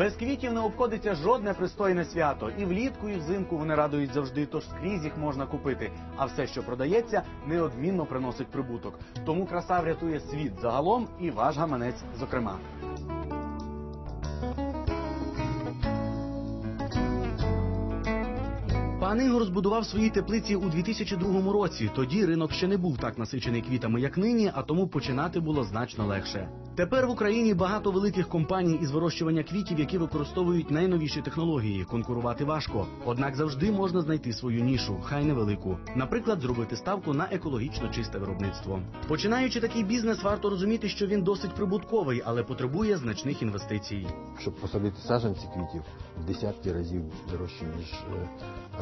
Без квітів не обходиться жодне пристойне свято. І влітку, і взимку вони радують завжди, тож скрізь їх можна купити. А все, що продається, неодмінно приносить прибуток. Тому краса врятує світ загалом і ваш гаманець, зокрема. Пан Ігор збудував свої теплиці у 2002 році. Тоді ринок ще не був так насичений квітами, як нині, а тому починати було значно легше. Тепер в Україні багато великих компаній із вирощування квітів, які використовують найновіші технології. Конкурувати важко. Однак завжди можна знайти свою нішу, хай невелику. Наприклад, зробити ставку на екологічно чисте виробництво. Починаючи такий бізнес, варто розуміти, що він досить прибутковий, але потребує значних інвестицій. щоб посадити саджанці квітів в десятки разів дорожче, ніж е,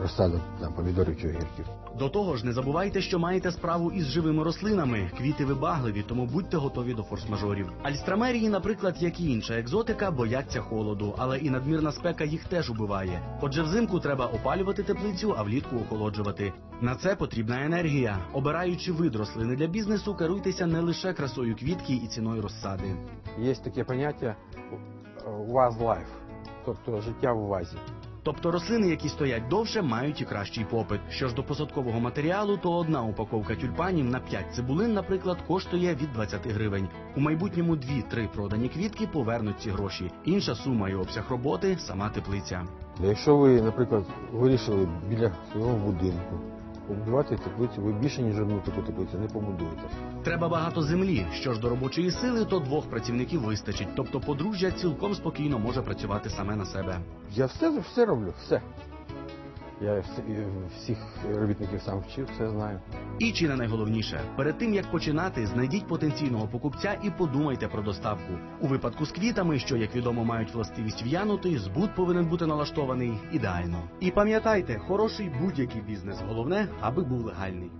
розсада там, помідорів чи огірків. До того ж, не забувайте, що маєте справу із живими рослинами. Квіти вибагливі, тому будьте готові до форс-мажорів. Альстрамерії, наприклад, як і інша екзотика, бояться холоду, але і надмірна спека їх теж убиває. Отже, взимку треба опалювати теплицю, а влітку охолоджувати. На це потрібна енергія. Обираючи вид рослини для бізнесу, керуйтеся не лише красою квітки і ціною розсади. Є таке поняття «ваз life», тобто життя в вазі. Тобто рослини, які стоять довше, мають і кращий попит. Що ж до посадкового матеріалу, то одна упаковка тюльпанів на 5 цибулин, наприклад, коштує від 20 гривень. У майбутньому 2-3 продані квітки повернуть ці гроші. Інша сума і обсяг роботи сама теплиця. Якщо ви, наприклад, вирішили біля свого будинку побудувати теплицю, ви більше ніж одну таку теплицю не побудуєте. Треба багато землі. Що ж до робочої сили, то двох працівників вистачить. Тобто подружжя цілком спокійно може працювати саме на себе. Я все, все роблю, все. Я всіх робітників сам вчив, все знаю. І чи не найголовніше, перед тим як починати, знайдіть потенційного покупця і подумайте про доставку. У випадку з квітами, що як відомо мають властивість в'янути, збут повинен бути налаштований ідеально. І пам'ятайте, хороший будь-який бізнес. Головне, аби був легальний.